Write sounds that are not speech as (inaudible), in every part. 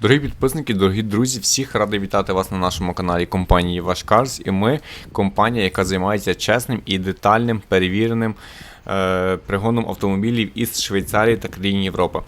Дорогі підписники, дорогі друзі, всіх радий вітати вас на нашому каналі компанії Ваш Карс. І ми компанія, яка займається чесним і детальним перевіреним пригоном автомобілів із Швейцарії та країн Європи.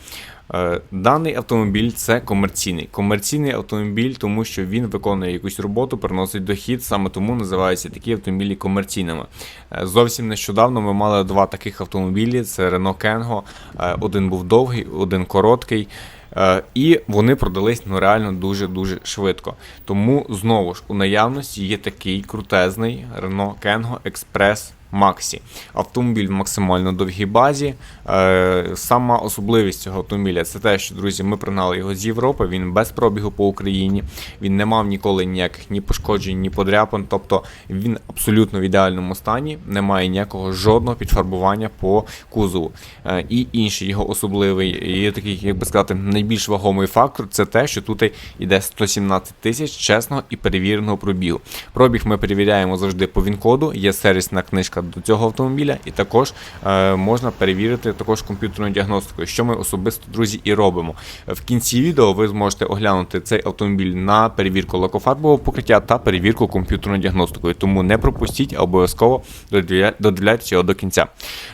Е, Даний автомобіль це комерційний. Комерційний автомобіль, тому що він виконує якусь роботу, приносить дохід, саме тому називаються такі автомобілі комерційними. Е, Зовсім нещодавно ми мали два таких автомобілі: це Renault Kengo. Е, Один був довгий, один короткий. Е, І вони продались ну реально дуже дуже швидко. Тому знову ж у наявності є такий крутезний Renault Kengo Express Maxi. Автомобіль в максимально довгій базі. Е, Сама особливість цього автомобіля це те, що друзі, ми пригнали його з Європи. Він без пробігу по Україні. Він не мав ніколи ніяких ні пошкоджень, ні подряпин. Тобто він абсолютно в ідеальному стані, немає ніякого жодного підфарбування по кузову. Е, І інший його особливий і такий, як би сказати, найбільш вагомий фактор це те, що тут йде 117 тисяч чесного і перевіреного пробігу. Пробіг ми перевіряємо завжди по ВІН-коду, є сервісна книжка до цього автомобіля, і також е, можна перевірити також комп'ютерною діагностикою, що ми особисто, друзі, і робимо. В кінці відео ви зможете оглянути цей автомобіль на перевірку лакофарбового покриття та перевірку комп'ютерною діагностикою. Тому не пропустіть, а обов'язково додивля- додивляйтеся його до кінця.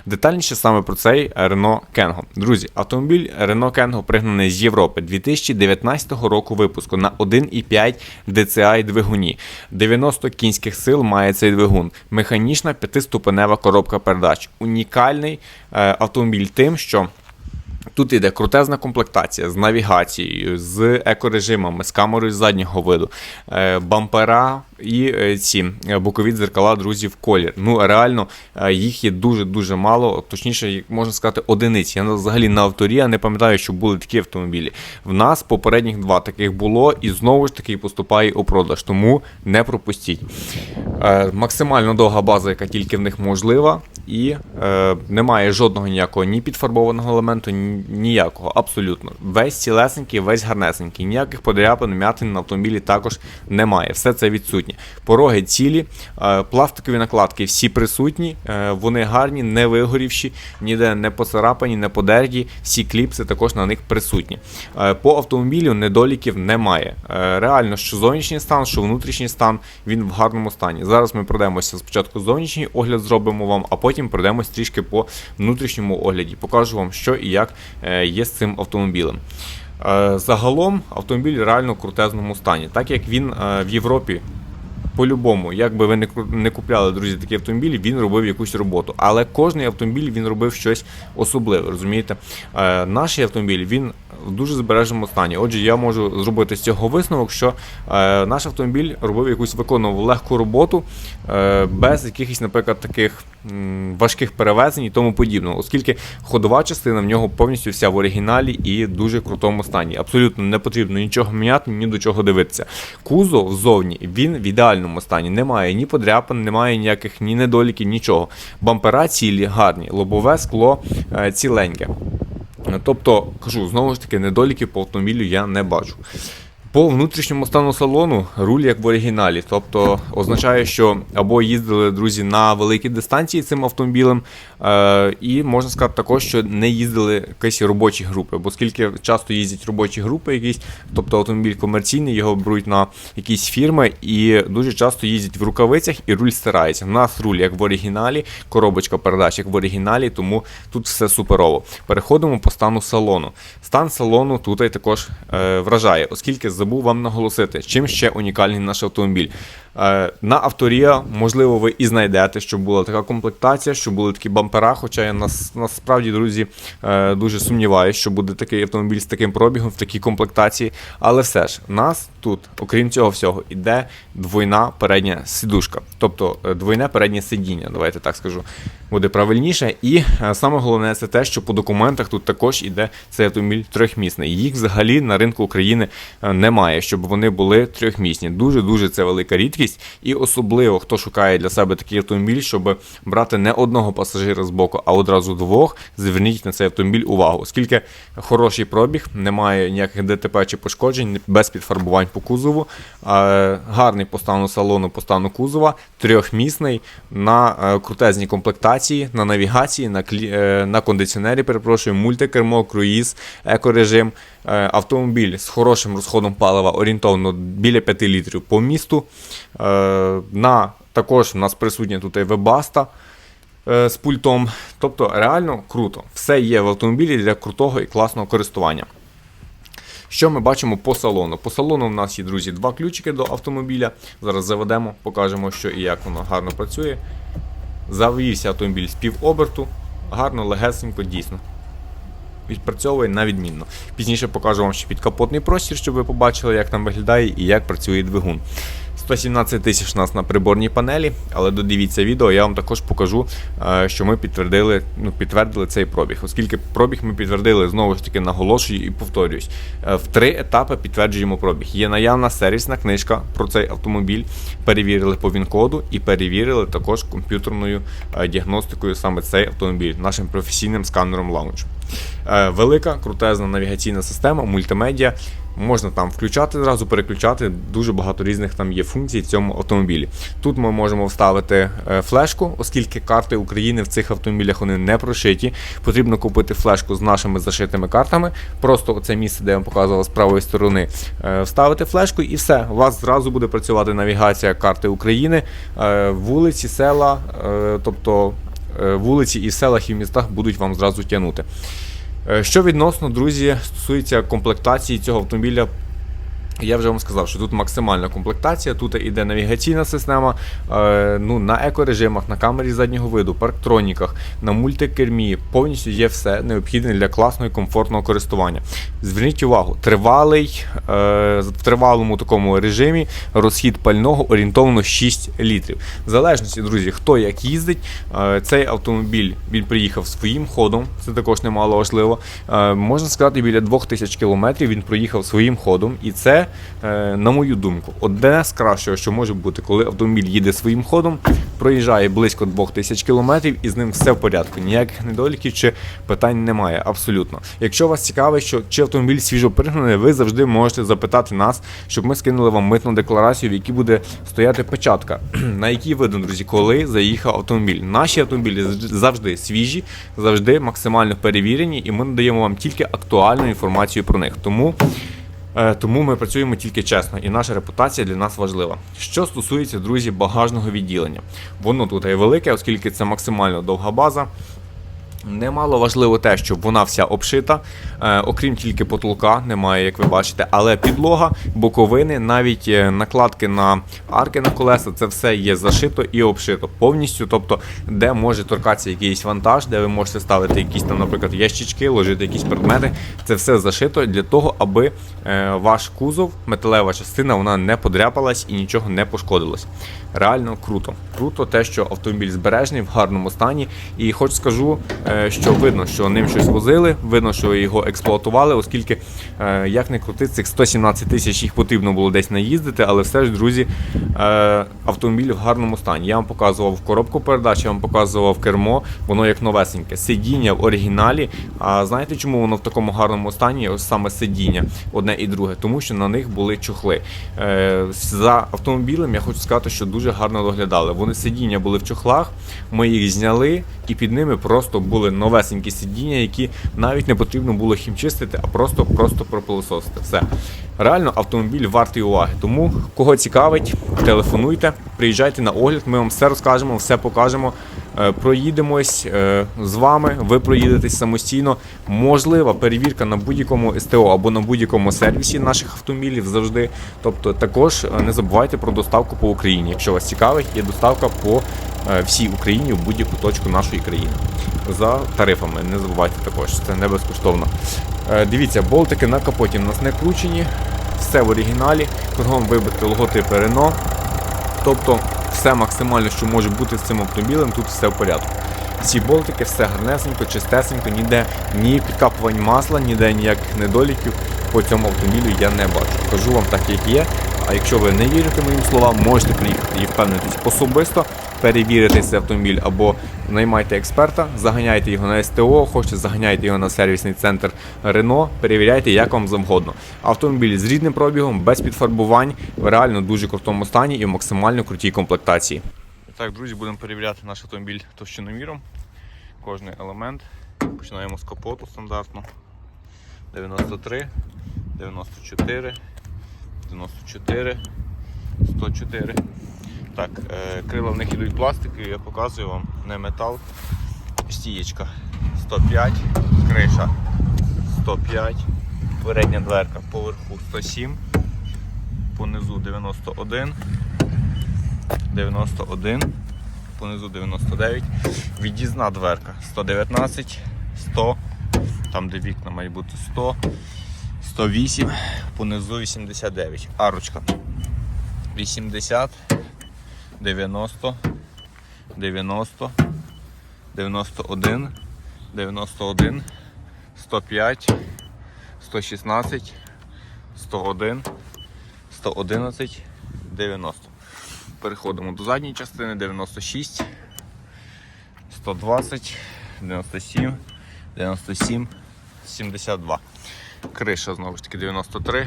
Детальніше саме про цей Renault Kengo. Друзі, автомобіль Renault Kengo пригнаний з Європи 2019 року випуску на 1,5 DCI двигуні. 90 кінських сил має цей двигун. Механічна п'ятиступенева коробка передач. Унікальний е, автомобіль тим, що. Тут іде крутезна комплектація з навігацією, з екорежимами, з камерою заднього виду, е, бампера і е, ці е, бокові дзеркала, друзі, в колір. Ну, реально, їх є дуже-дуже мало, точніше, можна сказати, одиниці. Я взагалі на авторі не пам'ятаю, що були такі автомобілі. В нас попередніх два таких було, і знову ж таки поступає у продаж, тому не пропустіть. Максимально довга база, яка тільки в них можлива, і е, немає жодного ніякого ні підфарбованого елементу, ні, ніякого, абсолютно. Весь цілесенький, весь гарнесенький. Ніяких подряпин, м'ятин на автомобілі також немає. Все це відсутнє. Пороги цілі, е, пластикові накладки всі присутні, е, вони гарні, не вигорівші, ніде не поцарапані, не подерті. Всі кліпси також на них присутні. Е, по автомобілю недоліків немає. Е, реально, що зовнішній стан, що внутрішній стан, він в гарному стані. Зараз ми пройдемося спочатку зовнішній огляд зробимо вам, а потім пройдемось трішки по внутрішньому огляді. Покажу вам, що і як е, є з цим автомобілем. Е, Загалом автомобіль реально в крутезному стані, так як він е, в Європі. По-любому, як би ви не купляли, друзі, такі автомобілі, він робив якусь роботу. Але кожний автомобіль він робив щось особливе, розумієте? Е, наш автомобіль він в дуже збереженому стані. Отже, я можу зробити з цього висновок, що е, наш автомобіль робив якусь виконував легку роботу е, без якихось, наприклад, таких м, важких перевезень і тому подібного, оскільки ходова частина в нього повністю вся в оригіналі і дуже крутому стані. Абсолютно не потрібно нічого міняти, ні до чого дивитися. Кузов ззовні він в ідеальному стані. Немає ні подряпин, немає ніяких ні недоліків, нічого. Бампера цілі гарні, лобове скло е, ціленьке. Тобто, кажу, знову ж таки, недоліків по автомобілю я не бачу. По внутрішньому стану салону руль як в оригіналі, тобто означає, що або їздили друзі на великі дистанції цим автомобілем, е, і можна сказати також, що не їздили якісь робочі групи, бо скільки часто їздять робочі групи, якісь, тобто автомобіль комерційний, його беруть на якісь фірми, і дуже часто їздять в рукавицях і руль стирається. У нас руль як в оригіналі, коробочка передач як в оригіналі, тому тут все суперово. Переходимо по стану салону. Стан салону тут також е, вражає, оскільки забув вам наголосити, чим ще унікальний наш автомобіль. Е, на авторія, можливо, ви і знайдете, що була така комплектація, що були такі бампера. Хоча я нас, насправді, друзі, е, дуже сумніваюся, що буде такий автомобіль з таким пробігом, в такій комплектації. Але все ж, нас тут, окрім цього всього, іде двойна передня сидушка, тобто е, двойне переднє сидіння, давайте так скажу, буде правильніше. І саме головне це те, що по документах тут також іде цей автомобіль трьохмісний. Їх взагалі на ринку України немає, щоб вони були трьохмісні. Дуже дуже це велика рідкість. І особливо хто шукає для себе такий автомобіль, щоб брати не одного пасажира з боку, а одразу двох. Зверніть на цей автомобіль увагу, оскільки хороший пробіг, немає ніяких ДТП чи пошкоджень, без підфарбувань по кузову. Гарний по стану салону, по стану кузова, трьохмісний на е, крутезній комплектації, на навігації, на е, на кондиціонері, перепрошую, мультикермо, круїз, екорежим. Е, Автомобіль з хорошим розходом палива орієнтовно біля 5 літрів по місту. Е, На, також у нас присутня тут і вебаста е, з пультом. Тобто реально круто. Все є в автомобілі для крутого і класного користування. Що ми бачимо по салону? По салону у нас є, друзі, два ключики до автомобіля. Зараз заведемо, покажемо, що і як воно гарно працює. Завівся автомобіль з півоберту. Гарно, легесенько, дійсно. Відпрацьовує на відмінно. Пізніше покажу вам ще підкапотний простір, щоб ви побачили, як там виглядає і як працює двигун. 117 тисяч у нас на приборній панелі, але додивіться відео, я вам також покажу, е, що ми підтвердили, ну, підтвердили цей пробіг. Оскільки пробіг ми підтвердили, знову ж таки наголошую і повторююсь. е, В три етапи підтверджуємо пробіг. Є наявна сервісна книжка про цей автомобіль. Перевірили по ВІН-коду і перевірили також комп'ютерною е, діагностикою саме цей автомобіль нашим професійним сканером лаунж. Е, Велика крутезна навігаційна система, мультимедіа. Можна там включати зразу, переключати. Дуже багато різних там є функцій в цьому автомобілі. Тут ми можемо вставити е, флешку, оскільки карти України в цих автомобілях вони не прошиті. Потрібно купити флешку з нашими зашитими картами. Просто оце місце, де я вам показував з правої сторони, е, вставити флешку і все. У вас зразу буде працювати навігація карти України, вулиці, села, тобто вулиці і селах і в містах будуть вам зразу тягнути. Е, Що відносно, друзі, стосується комплектації цього автомобіля. Я вже вам сказав, що тут максимальна комплектація, тут іде навігаційна система, е, ну, на екорежимах, на камері заднього виду, парктроніках, на мультикермі, повністю є все необхідне для класного і комфортного користування. Зверніть увагу, тривалий, е, в тривалому такому режимі розхід пального орієнтовно 6 літрів. В залежності, друзі, хто як їздить, е, цей автомобіль він приїхав своїм ходом, це також немало важливо. Е, можна сказати, біля 2000 кілометрів він проїхав своїм ходом, і це, е, на мою думку, одне з кращого, що може бути, коли автомобіль їде своїм ходом, проїжджає близько 2000 кілометрів і з ним все в порядку. Ніяких недоліків чи питань немає. Абсолютно. Якщо вас цікавить, що чи автомобіль свіжо пригнаний, ви завжди можете запитати нас, щоб ми скинули вам митну декларацію, в якій буде стояти печатка, (clears throat) на якій видно, друзі, коли заїхав автомобіль. Наші автомобілі завжди свіжі, завжди максимально перевірені, і ми надаємо вам тільки актуальну інформацію про них. Тому. Е, Тому ми працюємо тільки чесно, і наша репутація для нас важлива. Що стосується, друзі, багажного відділення, воно тут і велике, оскільки це максимально довга база. Немало важливо те, що вона вся обшита, е, окрім тільки потолка, немає, як ви бачите, але підлога, боковини, навіть е, накладки на арки на колеса, це все є зашито і обшито повністю. Тобто, де може торкатися якийсь вантаж, де ви можете ставити якісь там, наприклад, ящички, ложити якісь предмети. Це все зашито для того, аби е, ваш кузов, металева частина, вона не подряпалась і нічого не пошкодилось. Реально круто. Круто те, що автомобіль збережений в гарному стані. І хоч скажу, е, що видно, що ним щось возили, видно, що його експлуатували, оскільки, е, як не крути, цих 117 тисяч їх потрібно було десь наїздити, але все ж, друзі, е, автомобіль в гарному стані. Я вам показував коробку передач, я вам показував кермо, воно як новесеньке. Сидіння в оригіналі. А знаєте, чому воно в такому гарному стані? Ось саме сидіння, одне і друге, тому що на них були чохли. Е, За автомобілем я хочу сказати, що дуже гарно доглядали. Вони сидіння були в чохлах, ми їх зняли, і під ними просто були новесенькі сидіння, які навіть не потрібно було хімчистити, а просто просто пропилососити. Все. Реально автомобіль вартий уваги. Тому кого цікавить, телефонуйте, приїжджайте на огляд, ми вам все розкажемо, все покажемо. Е, Проїдемось е, з вами, ви проїдетесь самостійно. Можлива перевірка на будь-якому СТО або на будь-якому сервісі наших автомобілів завжди. Тобто, також е, не забувайте про доставку по Україні. Якщо вас цікавить, є доставка по всій Україні в будь-яку точку нашої країни. За тарифами, не забувайте також, це не безкоштовно. Дивіться, болтики на капоті у нас не кручені, все в оригіналі, кругом вибити логотипи Renault. Тобто все максимально, що може бути з цим автомобілем, тут все в порядку. Ці болтики, все гарнесенько, чистесенько, ніде ні підкапувань масла, ніде ніяких недоліків по цьому автомобілю я не бачу. Кажу вам так, як є. А якщо ви не вірите моїм словам, можете приїхати і впевнитись особисто, перевірити цей автомобіль або наймайте експерта, заганяйте його на СТО, хочете заганяйте його на сервісний центр Renault, перевіряйте, як вам завгодно. Автомобіль з рідним пробігом, без підфарбувань, в реально дуже крутому стані і в максимально крутій комплектації. Так, друзі, будемо перевіряти наш автомобіль товщиноміром. Кожний елемент. Починаємо з капоту стандартно. 93, 94, 94, 104. Так, е, крила в них ідуть пластикові, я показую вам, не метал. Стієчка 105, криша 105, передня дверка поверху 107, понизу 91, 91, понизу 99, від'їзна дверка 119, 100, там де вікна має бути 100, 108, понизу 89, арочка 80, 90, 90, 91, 91, 105, 116, 101, 111, 90. Переходимо до задньої частини 96, 120, 97, 97, 72. Криша знову ж таки 93,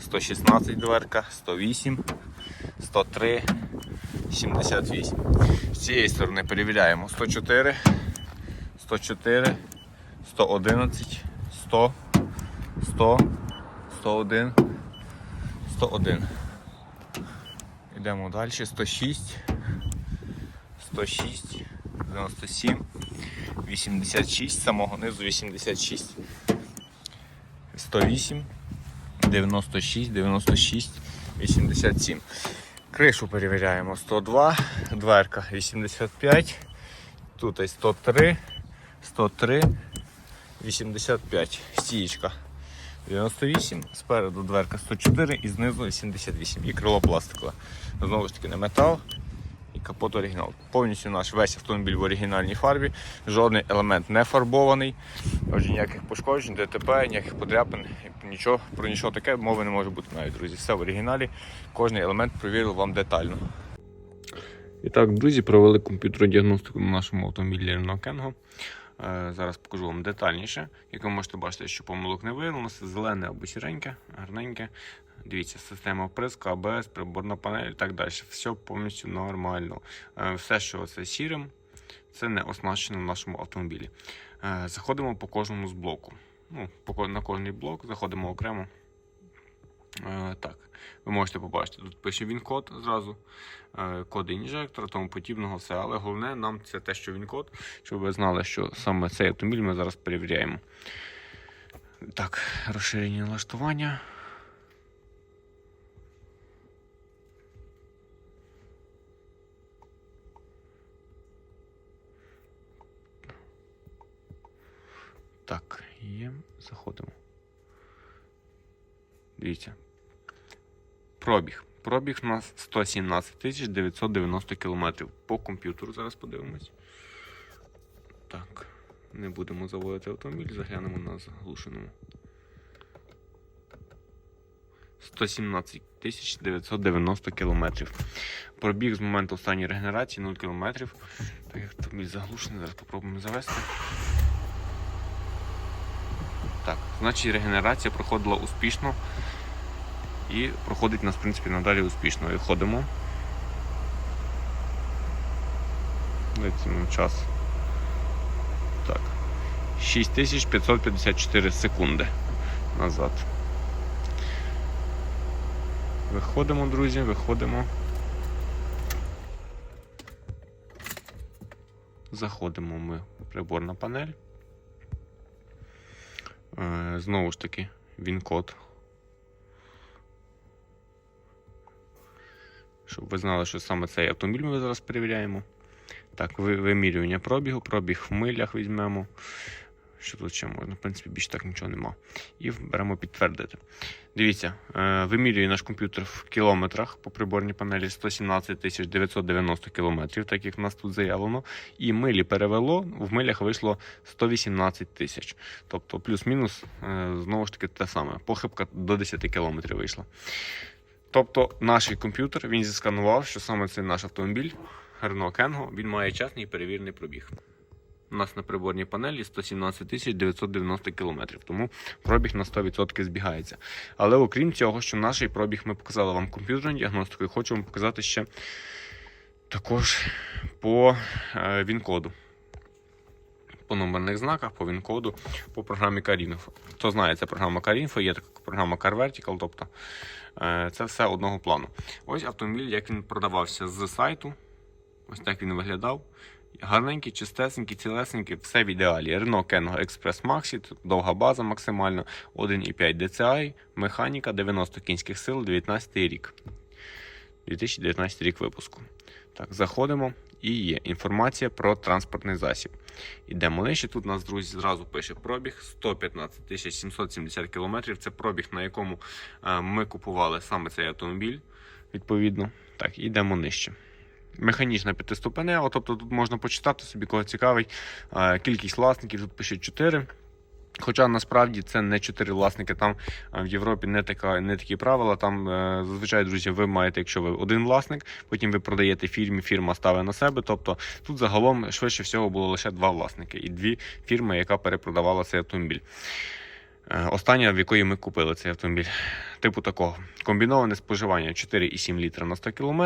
116 дверка, 108, 103, 78. З цієї сторони перевіряємо 104, 104, 111, 100, 100, 101, 101. Йдемо далі. 106, 106, 97, 86, самого низу 86, 108, 96, 96, 87. Кришу перевіряємо 102, дверка 85, тут ось 103, 103, 85, стієчка 98, спереду дверка 104 і знизу 88. І крило пластикове. Знову ж таки не метал капот оригінал. Повністю наш весь автомобіль в оригінальній фарбі, жодний елемент не фарбований, отже, ніяких пошкоджень, ДТП, ніяких подряпин, нічого, про нічого таке мови не може бути навіть, друзі. Все в оригіналі, кожний елемент провірив вам детально. І так, друзі, провели комп'ютерну діагностику на нашому автомобілі Renault Kengo. Е, Зараз покажу вам детальніше. Як ви можете бачити, що помилок не виявилося, зелене або сіреньке, гарненьке. Дивіться, система вприска, АБС, приборна панель і так далі. Все повністю нормально. Е, Все, що це сірим, це не оснащено в нашому автомобілі. Е, Заходимо по кожному з блоку. Ну, на кожний блок заходимо окремо. Так, ви можете побачити, тут пише він код зразу, е, коди інжектора, тому подібного все. Але головне нам це те, що він код, щоб ви знали, що саме цей автомобіль ми зараз перевіряємо. Так, розширення налаштування. Так, є, заходимо. Дивіться. Пробіг. Пробіг у нас 117 тисяч 990 кілометрів. По комп'ютеру зараз подивимось. Так, не будемо заводити автомобіль, заглянемо на заглушеному. 117 тисяч 990 кілометрів. Пробіг з моменту останньої регенерації 0 кілометрів. Так як автомобіль заглушений, зараз спробуємо завести. Так, значить регенерація проходила успішно і проходить нас, в принципі, надалі успішно. Виходимо. Дайте нам час. Так. 6554 секунди назад. Виходимо, друзі, виходимо. Заходимо ми в приборна панель. Е, Знову ж таки, він код. Ви знали, що саме цей автомобіль ми зараз перевіряємо. Так, вимірювання пробігу, пробіг в милях візьмемо. Що тут ще можна? В принципі, більше так нічого нема. І беремо підтвердити. Дивіться, е, вимірює наш комп'ютер в кілометрах по приборній панелі 117 990 кілометрів, так як в нас тут заявлено. І милі перевело, в милях вийшло 118 тисяч. Тобто плюс-мінус, е, знову ж таки, те саме. Похибка до 10 кілометрів вийшла. Тобто наш комп'ютер він зісканував, що саме цей наш автомобіль Renault Kengo, він має чесний перевірений пробіг. У нас на приборній панелі 117 990 кілометрів, тому пробіг на 100% збігається. Але окрім цього, що наш пробіг ми показали вам комп'ютерну діагностику, і хочу вам показати ще також по е, він-коду. по номерних знаках, по він-коду, по програмі CarInfo. Хто знає, це програма CarInfo, є така програма CarVertical, тобто це все одного плану. Ось автомобіль, як він продавався з сайту. Ось так він виглядав. Гарненький, чистесенький, цілесенький, все в ідеалі. Kengo Express Maxi, тут довга база максимально, 1,5 DCI, механіка 90 кінських сил, 19 рік. 2019 рік випуску. Так, заходимо і є інформація про транспортний засіб. Ідемо нижче. Тут нас, друзі, зразу пише пробіг 115 770 км. Це пробіг, на якому е, ми купували саме цей автомобіль. Відповідно. Так, ідемо нижче. Механічна п'ятиступенева, тобто тут можна почитати собі, кого цікавить. Е, Кількість власників тут пише 4. Хоча насправді це не чотири власники, там е, в Європі не, така, не такі правила. Там е, зазвичай, друзі, ви маєте, якщо ви один власник, потім ви продаєте фірмі, фірма ставить на себе. Тобто тут загалом швидше всього було лише два власники і дві фірми, яка перепродавала цей автомобіль. Е, Остання, в якої ми купили цей автомобіль, типу такого. Комбіноване споживання 4,7 літра на 100 км,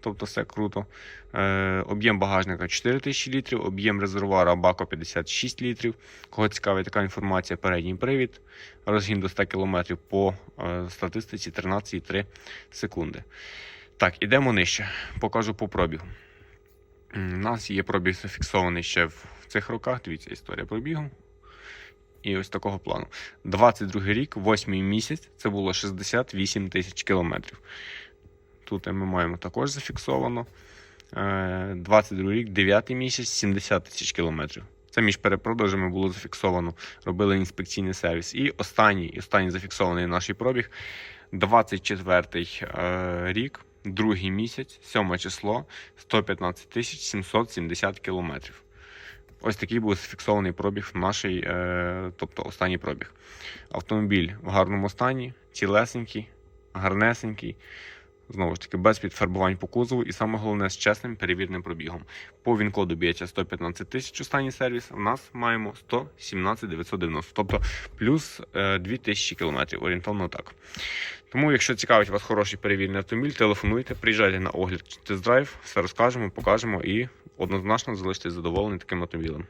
тобто все круто. Е, об'єм багажника 4000 літрів, об'єм резервуара баку 56 літрів. Кого цікавить така інформація, передній привід, розгін до 100 км по е, статистиці 13,3 секунди. Так, ідемо нижче. Покажу по пробігу. У нас є пробіг зафіксований ще в цих роках. Дивіться, історія пробігу. І ось такого плану. 22 рік, 8 місяць, це було 68 тисяч кілометрів. Тут ми маємо також зафіксовано. Е, 22 рік, 9 місяць, 70 тисяч кілометрів. Це між перепродажами було зафіксовано. Робили інспекційний сервіс. І останній, останній зафіксований наш пробіг 24 е, рік, другий місяць, 7 число, 115 тисяч 770 кілометрів. Ось такий був зафіксований пробіг наш, е, тобто останній пробіг. Автомобіль в гарному стані, цілесенький, гарнесенький. Знову ж таки, без підфарбувань по кузову і саме головне з чесним перевірним пробігом. По він-коду б'ється 115 тисяч останній сервіс. У нас маємо 117 990, тобто плюс е, 2000 кілометрів, орієнтовно так. Тому, якщо цікавить вас хороший перевірений автомобіль, телефонуйте, приїжджайте на огляд тест-драйв, все розкажемо, покажемо і однозначно залишитесь задоволені таким автомобілем.